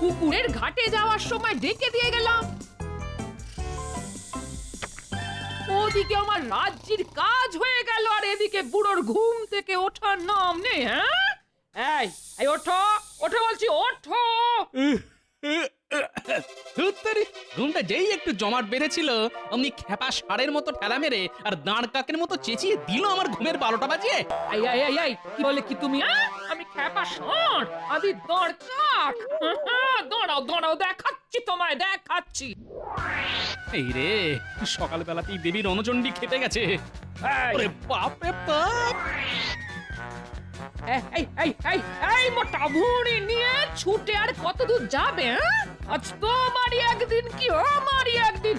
পুকুরের ঘাটে যাওয়ার সময় ডেকে দিয়ে গেলাম। ওদিকে আমার রাজ্যের কাজ হয়ে গেল আর এদিকে বুড়োর ঘুম থেকে ওঠার নাম নেই হ্যাঁ? এই এই ওঠো ওঠো বলছি ওঠো। ধুত্তেরি, ঘুমটা যেই একটু জমাট বেড়েছিল অমনি খেপা সারের মতো ঠেলা মেরে আর দাঁড় কাকের মতো চেঁচিয়ে দিল আমার ঘুমের বারোটা বাজিয়ে। এই এই এই এই কি বলে কি তুমি হ্যাঁ? ষাঁড় আমি দড় কাক। দাঁড়াও দাঁড়াও দেখাচ্ছি তোমায় দেখাচ্ছি। এই রে সকালবেলাতেই দেবীর অনচণ্ডী খেতে গেছে। ওরে বাপ রে বাপ। এই, এই এই এই এই মোটা ভুঁড়ি নিয়ে ছুটে আর কত দূর যাবে হ্যাঁ? আজ তোমারই একদিন কি আমারই একদিন?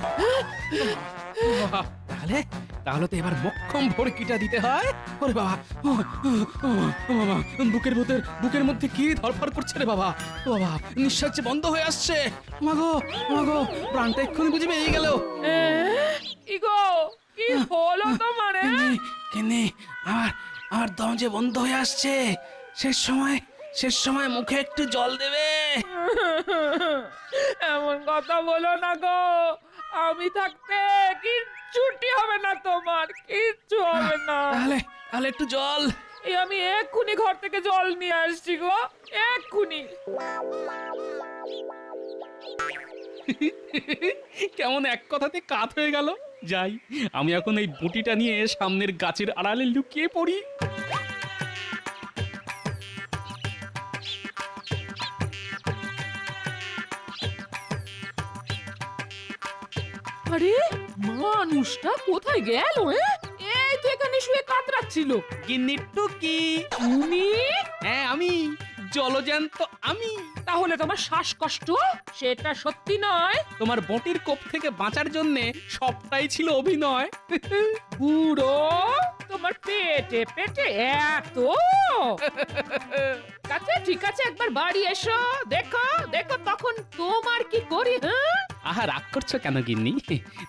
তাহলে তাহলে তো এবার মক্ষম ভড়কিটা দিতে হয়। ওরে বাবা ও, ও, ও, ও বাবা বুকের ভেতর বুকের মধ্যে কি ধরফর করছে রে বাবা? ও বাবা নিঃশ্বাস যে বন্ধ হয়ে আসছে। মাগো মাগো প্রাণটা এক্ষুনি বুঝে পেয়ে গেল। এ, কি হলো তোমার এ? কেনে আমার আমার দম যে বন্ধ হয়ে আসছে। শেষ সময় শেষ সময় মুখে একটু জল দেবে। এমন কথা বলো না গো। আমি থাকতে কিচ্ছুটি হবে না তোমার কিচ্ছু হবে না। তাহলে তাহলে একটু জল। এই আমি এক্ষুনি ঘর থেকে জল নিয়ে আসছি গো এক্ষুনি। কেমন এক কথাতে কাত হয়ে গেল? যাই আমি এখন এই বুটিটা নিয়ে সামনের গাছের আড়ালে লুকিয়ে পড়ি। মানুষটা কোথায় গেল এই তো এখানে শুয়ে কাতরাচ্ছিল। গিন্নির টুকি। তুমি? হ্যাঁ আমি। জলজ্যান্ত আমি। তাহলে তোমার শ্বাসকষ্ট? সেটা সত্যি নয়। তোমার বটির কোপ থেকে বাঁচার জন্যে সবটাই ছিল অভিনয়। বুড়ো তোমার পেটে পেটে এত। আচ্ছা ঠিক আছে একবার বাড়ি এসো। দেখো দেখো তখন তোমার কি করি হ্যাঁ? আহা, রাগ করছ কেন গিন্নি?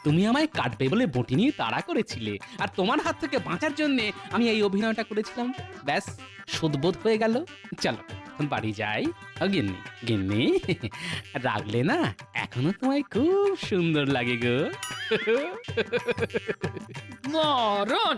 তুমি আমায় কাটবে বলে বটি নিয়ে তাড়া করেছিলে, আর তোমার হাত থেকে বাঁচার জন্যে আমি এই অভিনয়টা করেছিলাম। ব্যাস, সুদবোধ হয়ে গেল। চলো, বাড়ি যাই। গিন্নি গিন্নি, রাগলে না এখনও তোমায় খুব সুন্দর লাগে গো। মরণ!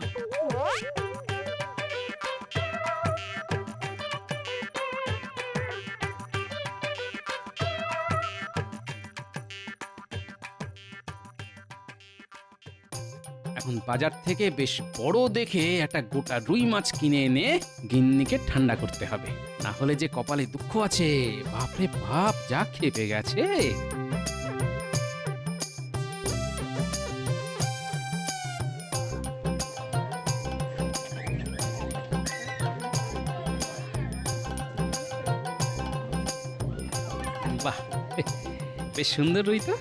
এখন বাজার থেকে বেশ বড় দেখে একটা গোটা রুই মাছ কিনে এনে গিন্নিকে ঠান্ডা করতে হবে। না হলে যে কপালে দুঃখ আছে, বাপরে বাপ, যা খেপে গেছে। বাহ, বেশ সুন্দর রুই তো।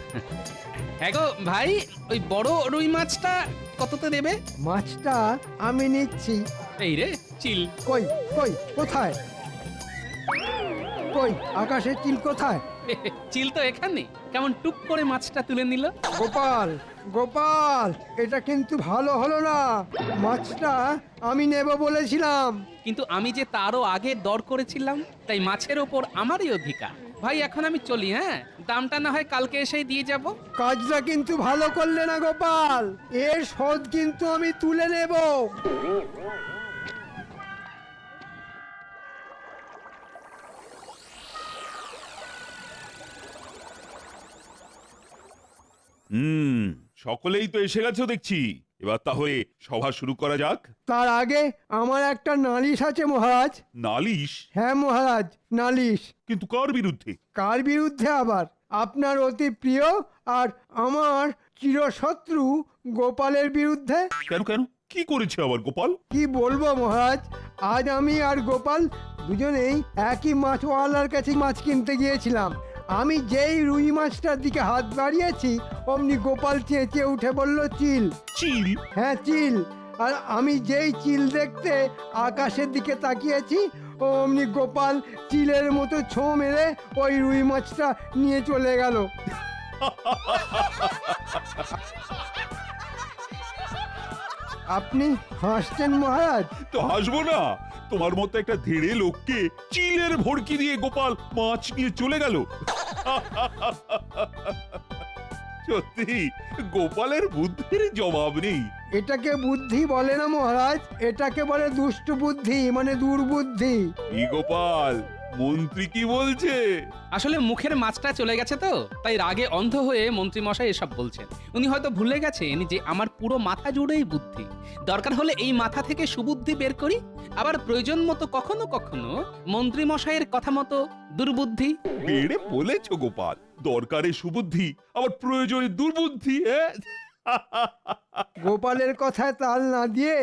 হ্যাঁ গো ভাই, ওই বড় রুই মাছটা কততে দেবে মাছটা আমি নিচ্ছি। এই রে চিল। কই কই কোথায়? কই আকাশের চিল কোথায়? চিল তো এখানে। কেমন টুক করে মাছটা তুলে নিল। গোপাল গোপাল এটা কিন্তু ভালো হলো না। মাছটা আমি নেব বলেছিলাম। কিন্তু আমি যে তারও আগে দর করেছিলাম তাই মাছের ওপর আমারই অধিকার। ভাই এখন আমি চলি হ্যাঁ? দামটা না হয় কালকে এসেই দিয়ে যাব। কাজটা কিন্তু ভালো করলে না গোপাল। এর শোধ কিন্তু আমি তুলে নেব। হুম সকলেই তো এসে গেছো দেখছি। এবার তাহলে সভা শুরু করা যাক। তার আগে আমার একটা নালিশ আছে মহারাজ। নালিশ? হ্যাঁ মহারাজ নালিশ। কিন্তু কার বিরুদ্ধে? কার বিরুদ্ধে আবার? আপনার অতি প্রিয় আর আমার চিরশত্রু গোপালের বিরুদ্ধে? কেন কেন? কি করেছে আবার গোপাল? কি বলব মহারাজ আজ আমি আর গোপাল দুজনেই একই মাছওয়ালার কাছে মাছ কিনতে গিয়েছিলাম। আমি যেই রুই মাছটার দিকে হাত বাড়িয়েছি অমনি গোপাল চেঁচে উঠে বলল চিল। চিল? হ্যাঁ চিল। আর আমি যেই চিল দেখতে আকাশের দিকে তাকিয়েছি ও অমনি গোপাল চিলের মতো ছো মেরে ওই রুই মাছটা নিয়ে চলে গেল। আপনি হাসছেন মহারাজ? তো হাসবো না। তোমার মতো একটা ধেড়ে লোককে চিলের ভড়কি দিয়ে গোপাল মাছ নিয়ে চলে গেল। সত্যি গোপালের বুদ্ধির জবাব নেই। এটাকে বুদ্ধি বলে না মহারাজ এটাকে বলে দুষ্ট বুদ্ধি মানে দুর্বুদ্ধি। গোপাল মন্ত্রী কি বলছে? আসলে মুখের মাছটা চলে গেছে তো তাই রাগে অন্ধ হয়ে মন্ত্রী মশাই এসব বলছেন। উনি হয়তো ভুলে গেছেন যে আমার পুরো মাথা জুড়েই বুদ্ধি। দরকার হলে এই মাথা থেকে সুবুদ্ধি বের করি। আবার প্রয়োজন মতো কখনো কখনো মন্ত্রী মশাইয়ের কথা মতো দুর্বুদ্ধি। বেড়ে বলেছ গোপাল দরকারে সুবুদ্ধি আবার প্রয়োজনে দুর্বুদ্ধি হ্যাঁ? গোপালের কথায় তাল না দিয়ে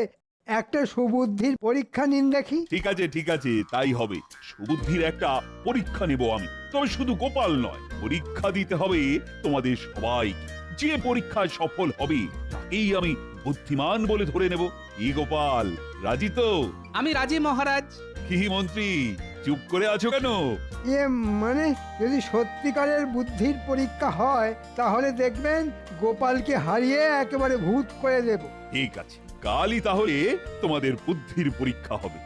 একটা সুবুদ্ধির পরীক্ষা নিন দেখি। ঠিক আছে ঠিক আছে তাই হবে। সুবুদ্ধির একটা পরীক্ষা নেব আমি। তবে শুধু গোপাল নয় পরীক্ষা দিতে হবে তোমাদের সবাই যে পরীক্ষায় সফল হবে তাকেই আমি বুদ্ধিমান বলে ধরে নেব। ই গোপাল রাজি তো? আমি রাজি মহারাজ। কি মন্ত্রী চুপ করে আছো কেন? এ মানে যদি সত্যিকারের বুদ্ধির পরীক্ষা হয় তাহলে দেখবেন গোপালকে হারিয়ে একেবারে ভূত করে দেব। ঠিক আছে। কালই তাহলে তোমাদের বুদ্ধির পরীক্ষা হবে।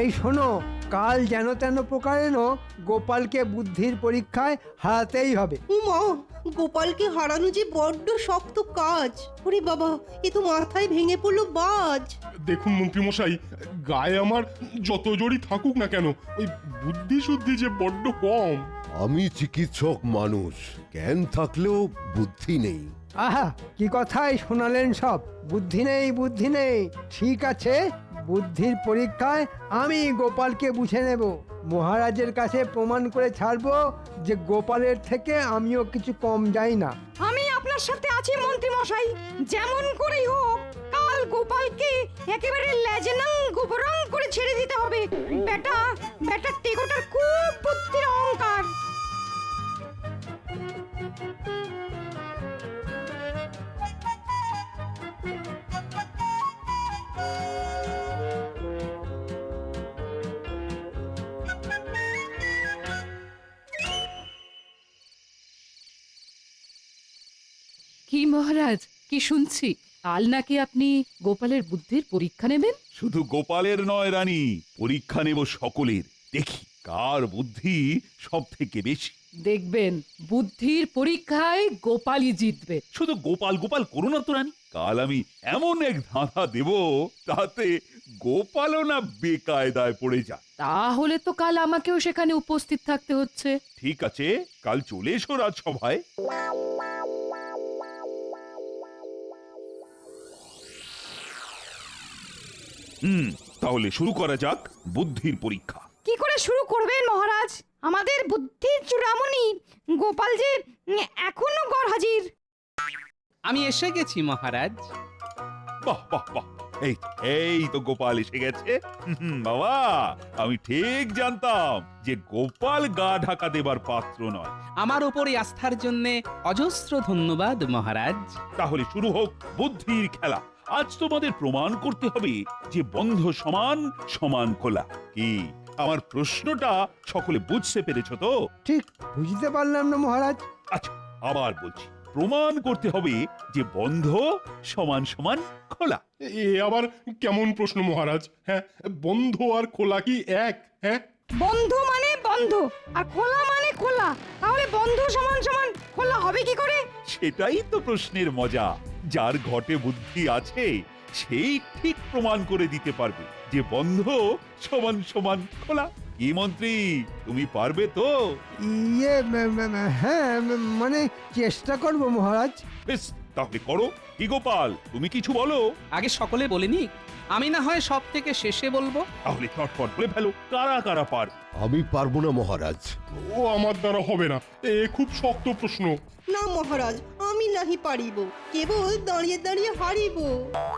এই শোনো কাল যেন তেন প্রকারেণ গোপালকে বুদ্ধির পরীক্ষায় হারাতেই হবে। উমা গোপালকে হারানো যে বড্ড শক্ত কাজ। ওরে বাবা এ তো মাথায় ভেঙে পড়ল বাজ। দেখুন মন্ত্রীমশাই গায়ে আমার যত জড়ি থাকুক না কেন ওই বুদ্ধি শুদ্ধি যে বড্ড কম। আমি চিকিৎসক মানুষ জ্ঞান থাকলেও বুদ্ধি নেই। আহা, কি কথাই শোনালেন সব? বুদ্ধি নেই বুদ্ধি নেই। ঠিক আছে, বুদ্ধির পরীক্ষায় আমি গোপালকে বুঝে নেব। মহারাজের কাছে প্রমাণ করে ছাড়বো যে গোপালের থেকে আমিও কিছু কম যাই না। আমি আপনার সাথে আছি মন্ত্রী মশাই যেমন করেই হোক, কাল গোপালকে একেবারে লেজেনাং গোবরং করে ছেড়ে দিতে হবে। বেটা বেটা টেকোটার খুব বুদ্ধির অহংকার। কি মহারাজ কি শুনছি? কাল নাকি আপনি গোপালের বুদ্ধির পরীক্ষা নেবেন? শুধু গোপালের নয় রানী পরীক্ষা নেব সকলের। দেখি কার বুদ্ধি সব থেকে বেশি। দেখবেন বুদ্ধির পরীক্ষায় গোপালই জিতবে। শুধু গোপাল গোপাল করো না তো রানী। কাল আমি এমন এক ধাঁধা দেব তাতে গোপালও না বেকায়দায় পড়ে যা তাহলে তো কাল আমাকেও সেখানে উপস্থিত থাকতে হচ্ছে। ঠিক আছে কাল চলে এসো রাজসভায়। হুম তাহলে শুরু করা যাক বুদ্ধির পরীক্ষা। কি করে শুরু করবেন মহারাজ? আমাদের বুদ্ধির চূড়ামণি গোপাল যে এখনও গড় হাজির। আমি এসে গেছি মহারাজ। বাহ বাহ বাহ। এই এই তো গোপাল এসে গেছে। হুম, বাবা আমি ঠিক জানতাম যে গোপাল গা ঢাকা দেবার পাত্র নয়। আমার ওপরে আস্থার জন্য অজস্র ধন্যবাদ মহারাজ। তাহলে শুরু হোক বুদ্ধির খেলা। আজ তোমাদের প্রমাণ করতে হবে যে বন্ধ সমান সমান খোলা। কি? আমার প্রশ্নটা সকলে বুঝতে পেরেছ তো? ঠিক বুঝতে পারলাম না মহারাজ। আচ্ছা আবার বলছি। প্রমাণ করতে হবে যে বন্ধ সমান সমান খোলা। এ আবার কেমন প্রশ্ন মহারাজ? হ্যাঁ বন্ধ আর খোলা কি এক? হ্যাঁ? বন্ধ মানে বন্ধ আর খোলা মানে খোলা। তাহলে বন্ধ সমান সমান খোলা হবে কি করে? সেটাই তো প্রশ্নের মজা। যার ঘটে বুদ্ধি আছে সেই ঠিক প্রমাণ করে দিতে পারবে যে বন্ধ সমান সমান খোলা। কি মন্ত্রী? তুমি পারবে তো? ইয়ে ম- ম- ম- হ্যাঁ ম- মানে চেষ্টা করব মহারাজ। বেশ তাহলে করো। কি গোপাল তুমি কিছু বলো? আগে সকলে বলিনি আমি না হয় সব থেকে শেষে বলব। তাহলে চটপট বলে ফেলো কারা কারা পার? আমি পারব না মহারাজ। ও আমার দ্বারা হবে না এ খুব শক্ত প্রশ্ন। না মহারাজ আমি নাহি পারিব কেবল দাঁড়িয়ে দাঁড়িয়ে হারিব।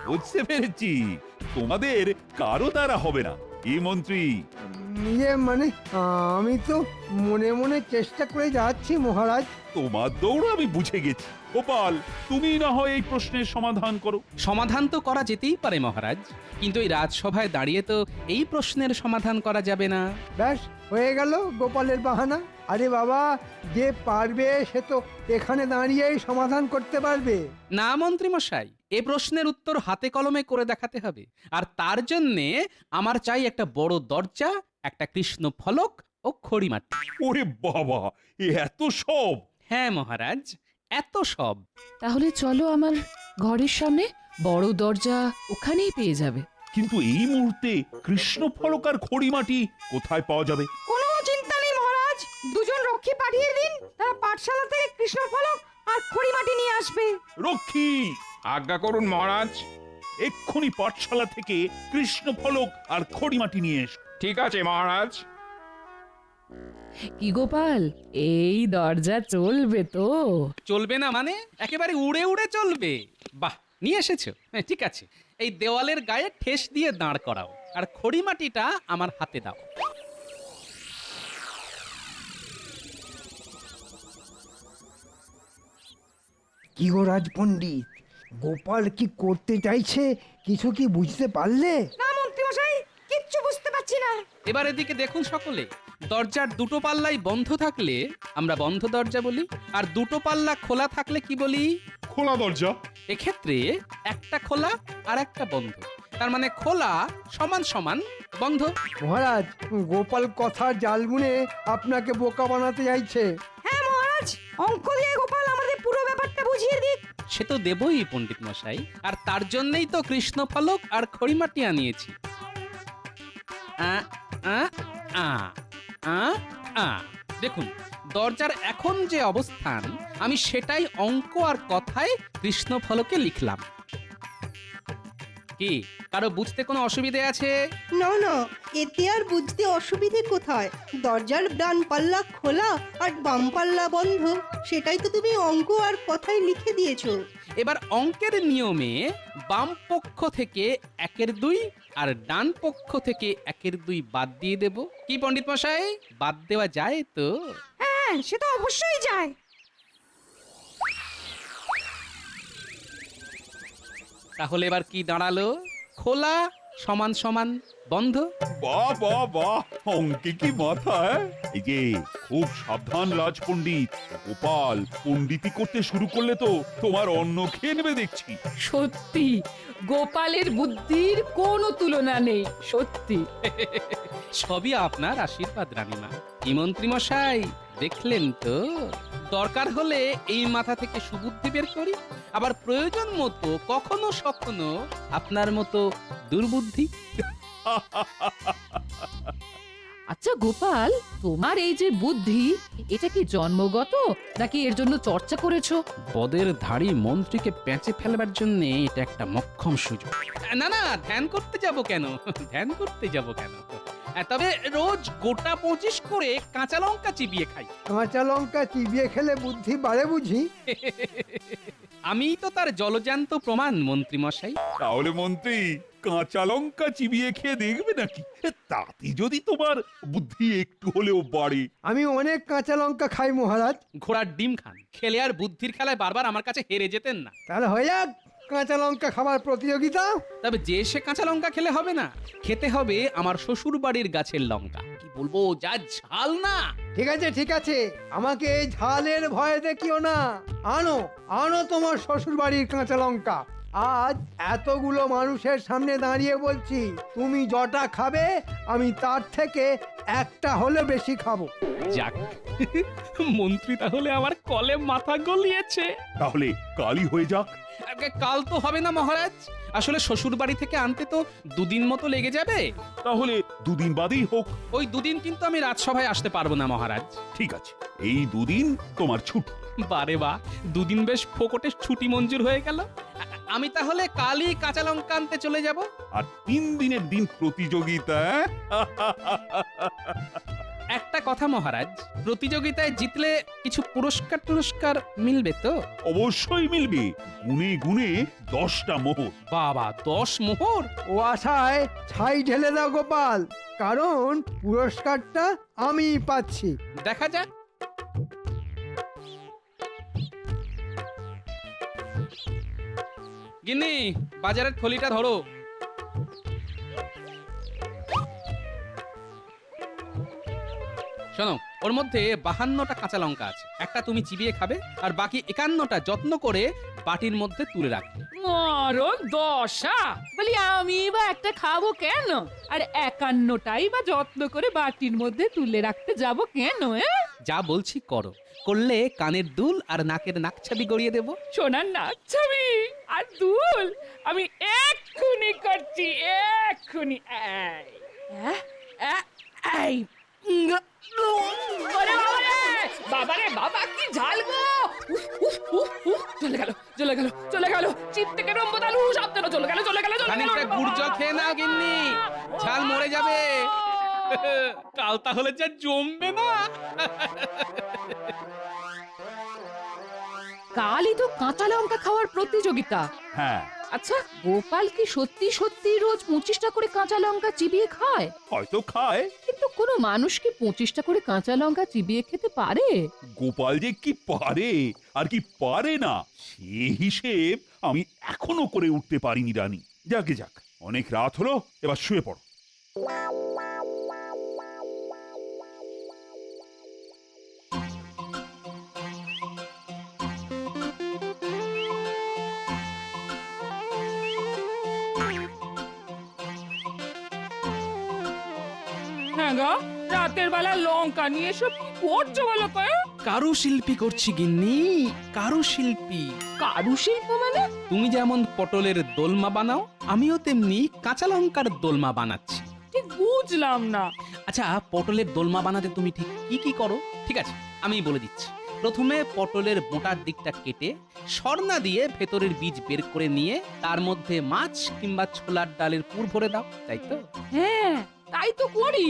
বুঝতে পেরেছি। তোমাদের কারও দ্বারা হবে না। কি মন্ত্রী? ইয়ে মানে আমি তো মনে মনে চেষ্টা করে যাচ্ছি মহারাজ। তোমার দৌড় আমি বুঝে গেছি। গোপাল তুমি না হয় এই প্রশ্নের সমাধান করো। সমাধান তো করা যেতেই পারে মহারাজ। কিন্তু এই রাজসভায় দাঁড়িয়ে তো এই প্রশ্নের সমাধান করা যাবে না। ব্যাস হয়ে গেল গোপালের বাহানা। আরে বাবা যে পারবে সে তো এখানে দাঁড়িয়েই সমাধান করতে পারবে। না মন্ত্রী মশাই এ প্রশ্নের উত্তর হাতে কলমে করে দেখাতে হবে। আর তার জন্যে আমার চাই একটা বড় দরজা একটা কৃষ্ণ ফলক ও খড়িমাটি ওরে বাবা এ এত সব? হ্যাঁ মহারাজ এত সব। তাহলে চলো আমার ঘরের সামনে বড় দরজা ওখানেই পেয়ে যাবে। কিন্তু এই মুহূর্তে কৃষ্ণ ফলক আর খড়িমাটি কোথায় পাওয়া যাবে? কোনো দুজন রক্ষী পাঠিয়ে দিন তারা পাঠশালা থেকে কৃষ্ণ ফলক আর খড়িমাটি নিয়ে আসবে। রক্ষী আজ্ঞা করুন মহারাজ এক্ষুনি পাঠশালা থেকে কৃষ্ণ ফলক আর খড়িমাটি নিয়ে এসো। ঠিক আছে মহারাজ। কি গোপাল এই দরজা চলবে তো। চলবে না মানে? একেবারে উড়ে উড়ে চলবে। বাহ নিয়ে এসেছ। হ্যাঁ, ঠিক আছে। এই দেওয়ালের গায়ে ঠেস দিয়ে দাঁড় করাও আর খড়িমাটিটা আমার হাতে দাও। কি গো রাজপণ্ডিত গোপাল কি করতে চাইছে কিছু কি বুঝতে পারলে? না মন্ত্রী মশাই কিচ্ছু বুঝতে পারছি না। এবার এদিকে দেখুন সকলে দরজার দুটো পাল্লাই বন্ধ থাকলে আমরা বন্ধ দরজা বলি আর দুটো পাল্লা খোলা থাকলে কি বলি? খোলা দরজা। এক্ষেত্রে একটা খোলা আর একটা বন্ধ তার মানে খোলা সমান সমান বন্ধ। মহারাজ গোপাল কথার জাল বুনে আপনাকে বোকা বানাতে চাইছে। হ্যাঁ মহারাজ অঙ্ক দিয়ে গোপাল বুঝিয়ে দিক। সে তো দেবই পণ্ডিত মশাই। আর তার জন্যই তো কৃষ্ণ ফলক আর খড়িমাটি আনিয়েছি। দেখুন, দরজার এখন যে অবস্থান, আমি সেটাই অঙ্ক আর কথায় কৃষ্ণ ফলকে লিখলাম। কি? কারও বুঝতে কোনো অসুবিধে আছে? না না এতে আর বুঝতে অসুবিধে কোথায়? দরজার ডান পাল্লা খোলা আর বাম পাল্লা বন্ধ সেটাই তো তুমি অঙ্ক আর কথায় লিখে দিয়েছ। এবার অঙ্কের নিয়মে বাম পক্ষ থেকে একের দুই আর ডান পক্ষ থেকে একের দুই বাদ দিয়ে দেব। কি পণ্ডিত মশাই বাদ দেওয়া যায় তো? হ্যাঁ সে তো অবশ্যই যায়। তাহলে এবার কি দাঁড়াল? খোলা সমান সমান বন্ধ? বাহ বাহ বাহ অঙ্কে কি মাথা হ্যাঁ? এই যে খুব সাবধান রাজ পণ্ডিত গোপাল পণ্ডিতি করতে শুরু করলে তো তোমার অন্ন খেয়ে নেবে দেখছি। সত্যি গোপালের বুদ্ধির কোনো তুলনা নেই সত্যি। সবই আপনার আশীর্বাদ রানীমা। কি মন্ত্রী মশাই দেখলেন তো? দরকার হলে এই মাথা থেকে সুবুদ্ধি বের করি। আবার প্রয়োজন মতো কখনো সখনো আপনার মতো দুর্বুদ্ধি। আচ্ছা গোপাল তোমার এই যে বুদ্ধি এটা কি জন্মগত নাকি এর জন্য চর্চা করেছ? পদের ধাড়ি মন্ত্রীকে পেঁচে ফেলবার জন্য এটা একটা মক্ষম সুযোগ। না না ধ্যান করতে যাব কেন? ধ্যান করতে যাব কেন? তবে রোজ গোটা পঁচিশ করে কাঁচা লঙ্কা চিবিয়ে খাই। কাঁচা লঙ্কা চিবিয়ে খেলে বুদ্ধি বাড়ে বুঝি। আমিই তো তার জলজান্ত প্রমাণ মন্ত্রী মশাই। তাহলে মন্ত্রী কাঁচা লঙ্কা চিবিয়ে খেয়ে দেখবে নাকি? তাতে যদি তোমার বুদ্ধি একটু হলেও বাড়ে। আমি অনেক কাঁচা লঙ্কা খাই মহারাজ। ঘোড়ার ডিম খান। খেলে আর বুদ্ধির খেলায় বারবার আমার কাছে হেরে যেতেন না। তাহলে হয়ে যাক। কাঁচা লঙ্কা খাবার প্রতিযোগিতা? তবে যে সে কাঁচা লঙ্কা খেলে হবে না খেতে হবে আমার শ্বশুর বাড়ির গাছের লঙ্কা। কি বলব যা ঝাল না! ঠিক আছে ঠিক আছে। আমাকে এই ঝালের ভয় দেখিও না। আনো আনো তোমার শ্বশুর বাড়ির কাঁচা লঙ্কা আজ এতগুলো মানুষের সামনে দাঁড়িয়ে বলছি তুমি জটা খাবে আমি তার থেকে একটা হলে বেশি খাব। যাক মন্ত্রী তাহলে আমার কলে মাথা গলিয়েছে। তাহলে কালি হয়ে যাক। কাল তো হবে না মহারাজ। আসলে শ্বশুর বাড়ি থেকে আনতে তো দুদিন মতো লেগে যাবে। তাহলে দুদিন বাদেই হোক। ওই দুদিন কিন্তু আমি রাজসভায় আসতে পারব না মহারাজ। ঠিক আছে এই দুদিন তোমার ছুটি। বারে বা দুদিন বেশ ফোকটে ছুটি মঞ্জুর হয়ে গেল। আমি তাহলে কালই কাঁচা লঙ্কা আনতে চলে যাব। আর তিন দিনের দিন প্রতিযোগিতা হ্যাঁ? একটা কথা মহারাজ প্রতিযোগিতায় জিতলে কিছু পুরস্কার টুরস্কার মিলবে তো? অবশ্যই মিলবে। গুনে গুনে দশটা মোহর। বাবা দশ মোহর? ও আশায় ছাই ঢেলে দাও গোপাল কারণ পুরস্কারটা আমি পাচ্ছি। দেখা যাক। গিন্নি বাজারের থলিটা ধরো। শোনো ওর মধ্যে বাহান্নটা কাঁচা লঙ্কা আছে। একটা তুমি চিবিয়ে খাবে আর বাকি একান্নটা যত্ন করে বাটির মধ্যে তুলে রাখবে। মরণ দশা! বলি আমি বা একটা খাব কেন? আর একান্নটাই বা যত্ন করে বাটির মধ্যে তুলে রাখতে যাব কেন এ? যা বলছি করো। করলে কানের দুল আর নাকের নাকছাবি গড়িয়ে দেবো। সোনার নাচ ছবি আর দুল? আমি এক্ষুনি করছি এক্ষুনি এই, এ, এ, এই উম, কাল তাহলে যা জমবে না। কালই তো কাঁচা লঙ্কা খাওয়ার প্রতিযোগিতা। হ্যাঁ। আচ্ছা গোপাল কি সত্যি সত্যি রোজ পঁচিশটা করে কাঁচা লঙ্কা চিবিয়ে খায়? হয়তো খায়। কিন্তু কোনো মানুষ কি পঁচিশটা করে কাঁচা লঙ্কা চিবিয়ে খেতে পারে? গোপাল যে কি পারে আর কি পারে না সে হিসেব আমি এখনও করে উঠতে পারিনি রানী। যাকে যাক অনেক রাত হলো এবার শুয়ে পড়ো। রাতের বেলা লঙ্কা নিয়ে কি করছ বলো তো কারুশিল্পী করছি গিন্নি কারুশিল্পী। কারুশিল্প মানে? তুমি যেমন পটলের দোলমা বানাও আমিও তেমনি কাঁচা লঙ্কার দোলমা বানাচ্ছি। ঠিক বুঝলাম না। আচ্ছা পটলের দোলমা বানাতে তুমি ঠিক কি কি করো? ঠিক আছে আমি বলে দিচ্ছি। প্রথমে পটলের মোটার দিকটা কেটে সরনা দিয়ে ভেতরের বীজ বের করে নিয়ে তার মধ্যে মাছ কিংবা ছোলার ডালের পুর ভরে দাও তাই তো? হ্যাঁ তাই তো করি।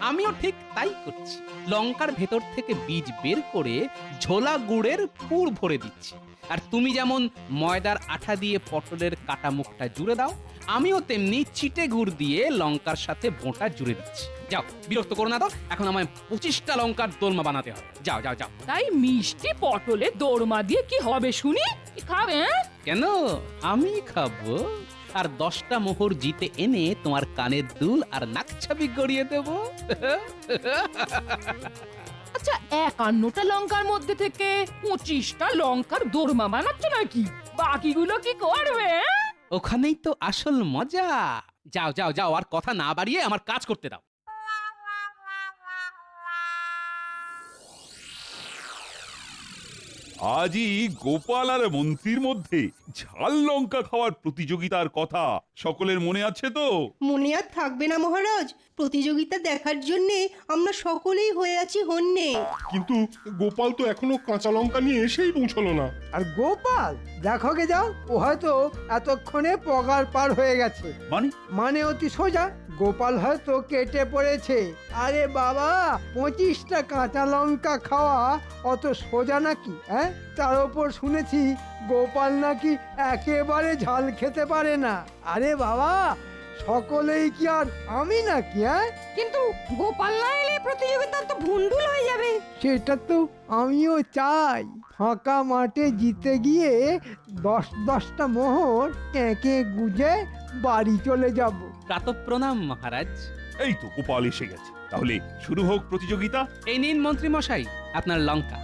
আমিও ঠিক তাই করছি। লঙ্কার ভেতর থেকে বীজ বের করে ঝোলা গুড়ের পুর ভরে দিচ্ছি। আর তুমি যেমন ময়দার আঠা দিয়ে পটলের কাটা মুখটা জুড়ে দাও আমিও তেমনি চিটে গুড় দিয়ে লঙ্কার সাথে বোঁটা জুড়ে দিচ্ছি। যাও বিরক্ত করো না তো এখন আমায় পঁচিশটা লঙ্কার দোলমা বানাতে হবে। যাও যাও যাও। তাই মিষ্টি পটলে দোরমা দিয়ে কি হবে শুনি? কি খাবে হ্যাঁ? কেন? আমি খাব? আর দশটা মোহর জিতে এনে তোমার কানের দুল আর নাকছাবি গড়িয়ে দেব। আচ্ছা একান্নটা লঙ্কার মধ্যে থেকে পঁচিশটা লঙ্কার দোরমা বানাচ্ছ নাকি? বাকিগুলো কি করবে হ্যাঁ? ওখানেই তো আসল মজা। যাও যাও যাও আর কথা না বাড়িয়ে আমার কাজ করতে দাও। আজই গোপাল আর মন্ত্রীর মধ্যে ঝাল লঙ্কা খাওয়ার প্রতিযোগিতার কথা সকলের মনে আছে তো? মনে আর থাকবে না মহারাজ। প্রতিযোগিতা দেখার জন্যে আমরা সকলেই হয়ে আছি হন্যে। কিন্তু গোপাল তো এখনও কাঁচা লঙ্কা নিয়ে এসেই পৌঁছলো না। আর গোপাল দেখো গে যাও ও হয়তো এতক্ষণে পগার পার হয়ে গেছে। মানে? মানে অতি সোজা গোপাল হয়তো কেটে পড়েছে। আরে বাবা পঁচিশটা কাঁচা লঙ্কা খাওয়া অত সোজা নাকি হ্যাঁ? তার ওপর শুনেছি গোপাল নাকি একেবারে ঝাল খেতে পারে না। আরে বাবা সকলেই কি আর আমি নাকি হ্যাঁ? কিন্তু গোপাল না এলে প্রতিযোগিতা তো ভুন্ডুল হয়ে যাবে। সেটা তো আমিও চাই। ফাঁকা মাঠে জিতে গিয়ে দশ দশটা মোহর এঁকে গুজে বাড়ি চলে যাব। প্রাতঃপ্রণাম মহারাজ এই তো গোপাল এসে গেছে তাহলে শুরু হোক প্রতিযোগিতা এই নিন মন্ত্রী মশাই আপনার লঙ্কা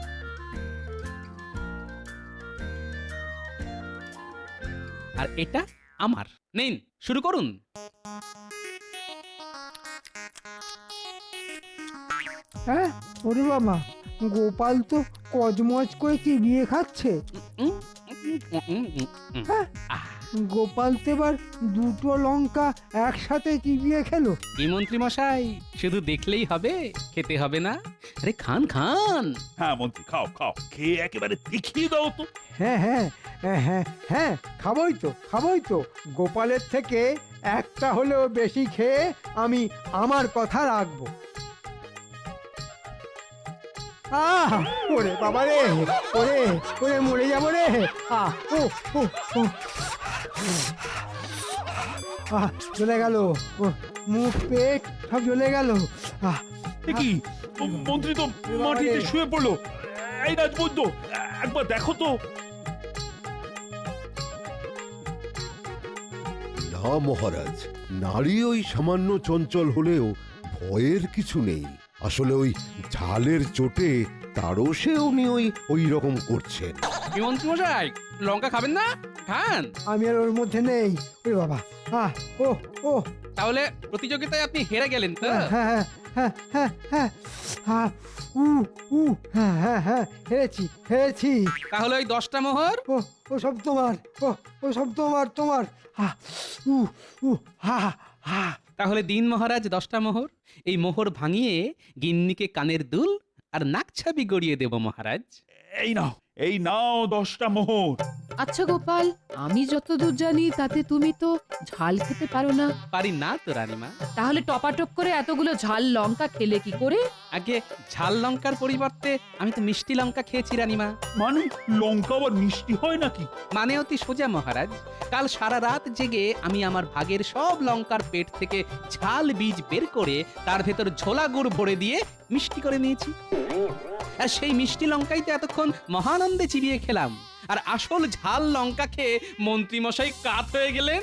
আর এটা আমার নিন শুরু করুন হ্যাঁ ওরে বাবা গোপাল তো কজমজ করে কি চিবিয়ে খাচ্ছে। হ্যাঁ। আহ, গোপাল তো এবার দুটো লঙ্কা একসাথে চিবিয়ে খেলো। কি মন্ত্রী মশাই শুধু দেখলেই হবে খেতে হবে না। আরে খান খান। হ্যাঁ মন্ত্রী খাও খাও। খেয়ে একেবারে দেখিয়ে দাও তো। হ্যাঁ হ্যাঁ হ্যাঁ হ্যাঁ হ্যাঁ খাবোই তো খাবোই তো। গোপালের থেকে একটা হলেও বেশি খেয়ে আমি আমার কথা রাখব। আহ ওরে বাবা রে ওরে ওরে মরে যাব রে। আহ ও ও ও আহ চলে গেল। মুখ পেট সব চলে গেল। আহ কি? মন্ত্রী তো মাটিতে শুয়ে পড়ল। এই রাজবৈদ্য একবার দেখো তো। না মহারাজ নারী ওই সামান্য চঞ্চল হলেও ভয়ের কিছু নেই। আসলে ওই ঝালের চোটে তারও সে উনি ওই ওই রকম করছেন। কি মন্ত্রী মশাই লঙ্কা খাবেন না? খান আমি আর ওর মধ্যে নেই ওরে বাবা আহ ও ও তাহলে প্রতিযোগিতায় আপনি হেরে গেলেন তো হ্যাঁ হ্যাঁ হ্যাঁ হ্যাঁ হ্যাঁ উ উ হ্যাঁ হ্যাঁ হ্যাঁ হেরেছি হেরেছি তাহলে ওই দশটা মোহর ও ও সব তোমার ও ও সব তোমার তোমার হা উ উ হা হা তাহলে দিন মহারাজ দশটা মোহর এই মোহর ভাঙিয়ে গিন্নিকে কানের দুল আর নাকছাবি গড়িয়ে দেব মহারাজ এই নাও এই নাও দশটা মোহর। আচ্ছা গোপাল আমি যতদূর জানি তাতে তুমি তো ঝাল খেতে পারো না। পারি না তো রানীমা। তাহলে টপাটপ করে এতগুলো ঝাল লঙ্কা খেলে কি করে? আগে ঝাল লঙ্কার পরিবর্তে আমি তো মিষ্টি লঙ্কা খেয়েছি রানীমা। মানে লঙ্কা আবার মিষ্টি হয় নাকি? মানে অতি সোজা মহারাজ। কাল সারা রাত জেগে আমি আমার ভাগের সব লঙ্কার পেট থেকে ঝাল বীজ বের করে তার ভেতর ঝোলা গুড় ভরে দিয়ে মিষ্টি করে নিয়েছি। আর সেই মিষ্টি লঙ্কাই তো এতক্ষণ মহানন্দে চিবিয়ে খেলাম। আর আসল ঝাল লঙ্কা খেয়ে মন্ত্রী মশাই কাত হয়ে গেলেন।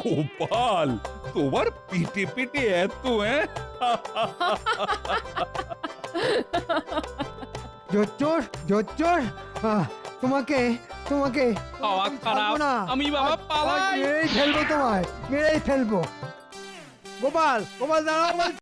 গোপাল তোমার পেটে পেটে এত হ্যাঁ? জোচ্চোর জোচ্চোর তোমাকে তোমাকে। খারাপ। আমি বাবা পালাই। মেরেই ফেলব তোমায় মেরেই ফেলব। গোপাল গোপাল দাঁড়াও।